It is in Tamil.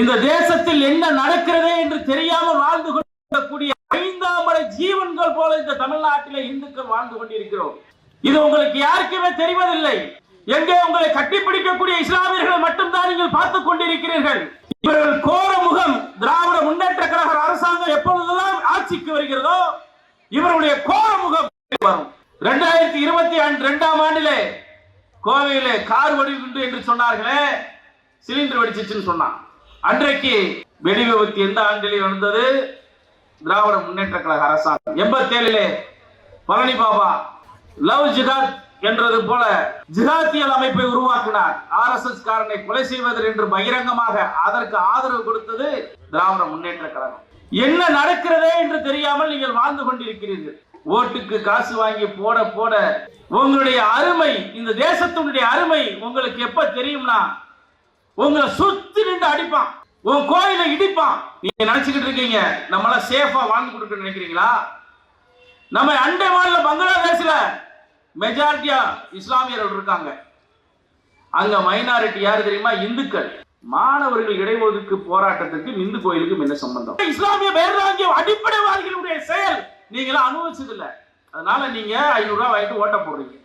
இந்த தேசத்தில் என்ன நடக்கிறதே என்று தெரியாமல் வாழ்ந்து கொள்ளக்கூடிய ஐந்தாம் படை ஜீவன்கள் போல இந்த தமிழ்நாட்டில இந்துக்கள் வாழ்ந்து கொண்டிருக்கிறோம். இது உங்களுக்கு யாருக்குமே தெரிவதில்லை. எங்கே உங்களை கட்டிப்பிடிக்கக்கூடிய இஸ்லாமியர்கள் மட்டும்தான் நீங்கள் பார்த்துக் கொண்டிருக்கிறீர்கள். இவர்கள் கோர முகம் திராவிட முன்னேற்ற கழக அரசாங்கம் எப்பொழுதெல்லாம் ஆட்சிக்கு வருகிறதோ இவருடைய கோர முகம் வரும். இரண்டாயிரத்தி இருபத்தி ரெண்டாம் ஆண்டிலே கோவையிலே கார் வடிவுண்டு என்று சொன்னார்களே சிலிண்டர் வெடிச்சிச்சுன்னு சொன்னான். அன்றைக்கு வெடி விபத்து எந்த ஆண்டிலே நடந்தது? திராவிட முன்னேற்ற கழக அரசாங்கம். எண்பத்தி ஏழிலே பழனி பாபா லவ் ஜிகாத் என்றது போல ஜிகாத்தியல் அமைப்பை உருவாக்கினார். ஆர் எஸ் எஸ் காரனை கொலை செய்வது என்று பகிரங்கமாக அதற்கு ஆதரவு கொடுத்தது திராவிட முன்னேற்ற கழகம். என்ன நடக்கிறதே என்று தெரியாமல் நீங்கள் வாழ்ந்து கொண்டிருக்கிறீர்கள். ஓட்டுக்கு காசு வாங்கி போட போட உங்களுடைய அருமை இந்த தேசத்தினுடைய அருமை உங்களுக்கு எப்ப தெரியும்னா உங்களை சுத்தி நின்று அடிப்பான். உன் கோயிலை இடிப்பான். நீங்க நினைச்சுக்கிட்டு இருக்கீங்க நம்மள சேஃபா வாழ்ந்து கொடுக்க நினைக்கிறீங்களா? நம்ம அண்டை மாநில பங்களாதேஷ்ல மெஜாரிட்டியா இஸ்லாமியர்கள் இருக்காங்க. அங்க மைனாரிட்டி யாரு தெரியுமா? இந்துக்கள். மாணவர்கள் இடைஒதுக்கு போராட்டத்துக்கு இந்து கோயிலுக்கும் என்ன சம்பந்தம்? இஸ்லாமிய பேர்தாங்கிய அடிப்படைவாதிகளுடைய செயல். நீங்களாம் அனுபவிச்சது இல்லை அதனால நீங்க ஐநூறு ரூபாய் வாங்கிட்டு ஓட்ட போடுறீங்க.